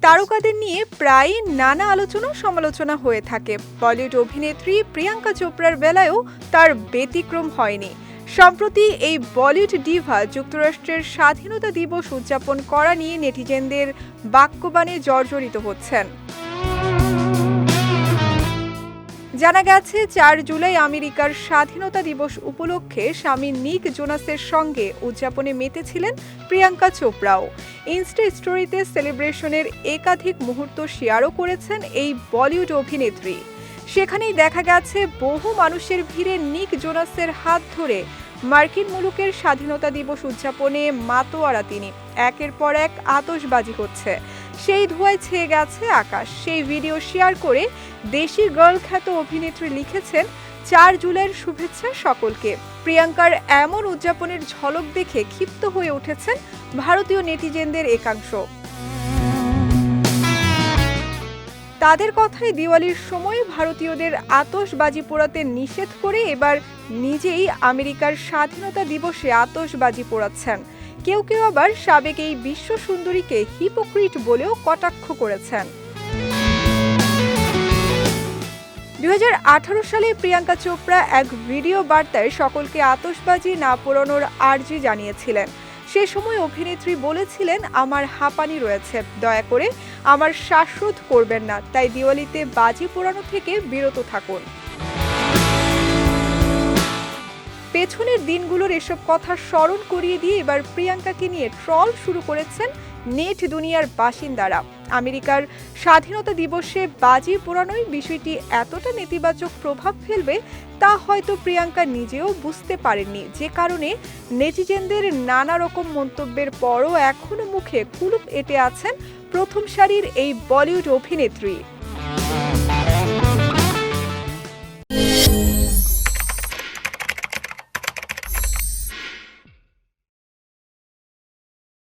তারকাদের নিয়ে প্রায় নানা আলোচনা সমালোচনা হয়ে থাকে। বলিউড অভিনেত্রী প্রিয়াঙ্কা চোপড়ার বেলায়ও তার ব্যতিক্রম হয়নি। সম্প্রতি এই বলিউড ডিভা যুক্তরাষ্ট্রের স্বাধীনতা দিবস উদযাপন করা নিয়ে নেটিজেনদের বাক্যবাণে জর্জরিত হচ্ছেন। জানা গেছে, চার জুলাই আমেরিকার স্বাধীনতা দিবস উপলক্ষে স্বামী নিক জোনাসের সঙ্গে উদযাপনে মেতেছিলেন প্রিয়াঙ্কা চোপড়াও। ইনস্টা স্টোরিতে সেলিব্রেশনের একাধিক মুহূর্ত শেয়ারও করেছেন এই বলিউড অভিনেত্রী। সেখানেই দেখা গেছে বহু মানুষের ভিড়ে নিক জোনাসের হাত ধরে মার্কিন মুলুকের স্বাধীনতা দিবস উদযাপনে মাতোয়ারা তিনি। একের পর এক আতশবাজি হচ্ছে। সেই ধোঁয়ায় ছেয়ে গেছে আকাশ। সেই ভিডিও শেয়ার করে দেশি গার্ল খ্যাত অভিনেত্রী লিখেছেন, চার জুলাইয়ের শুভেচ্ছা সকলকে। প্রিয়াঙ্কার এমন উদযাপনের ঝলক দেখে ক্ষিপ্ত হয়ে উঠেছেন ভারতীয় নেটিজেনদের একাংশ। তাদের কথায় দিওয়ালির সময় ভারতীয়দের আতশবাজি পোড়াতে নিষেধ করে এবার নিজেই আমেরিকার স্বাধীনতা দিবসে আতশবাজি পোড়াচ্ছেন। কেউ কেউ আবার সাবেক এই বিশ্ব সুন্দরীকে হিপোক্রিট বলেও কটাক্ষ করেছেন। দু হাজার আঠারো সালে প্রিয়াঙ্কা চোপড়া এক ভিডিও বার্তায় সকলকে আতশবাজি না পোড়ানোর আর্জি জানিয়েছিলেন। সে সময় অভিনেত্রী বলেছিলেন, আমার হাঁপানি রয়েছে, দয়া করে আমার শ্বাসরোধ করবেন না। তাই দিওয়ালিতে বাজি পোড়ানো থেকে বিরত থাকুন। পেছনের দিনগুলোর এসব কথা স্মরণ করিয়ে দিয়ে এবার প্রিয়াঙ্কাকে নিয়ে ট্রল শুরু করেছেন নেট দুনিয়ার বাসিন্দারা। আমেরিকার স্বাধীনতা দিবসে বাজি পোড়ানোই বিষয়টি এতটা নেতিবাচক প্রভাব ফেলবে তা হয়তো প্রিয়াঙ্কা নিজেও বুঝতে পারেননি। যে কারণে নেটিজেনদের নানা রকম মন্তব্যের পরও এখনও মুখে কুলুপ এঁটে আছেন প্রথম সারির এই বলিউড অভিনেত্রী।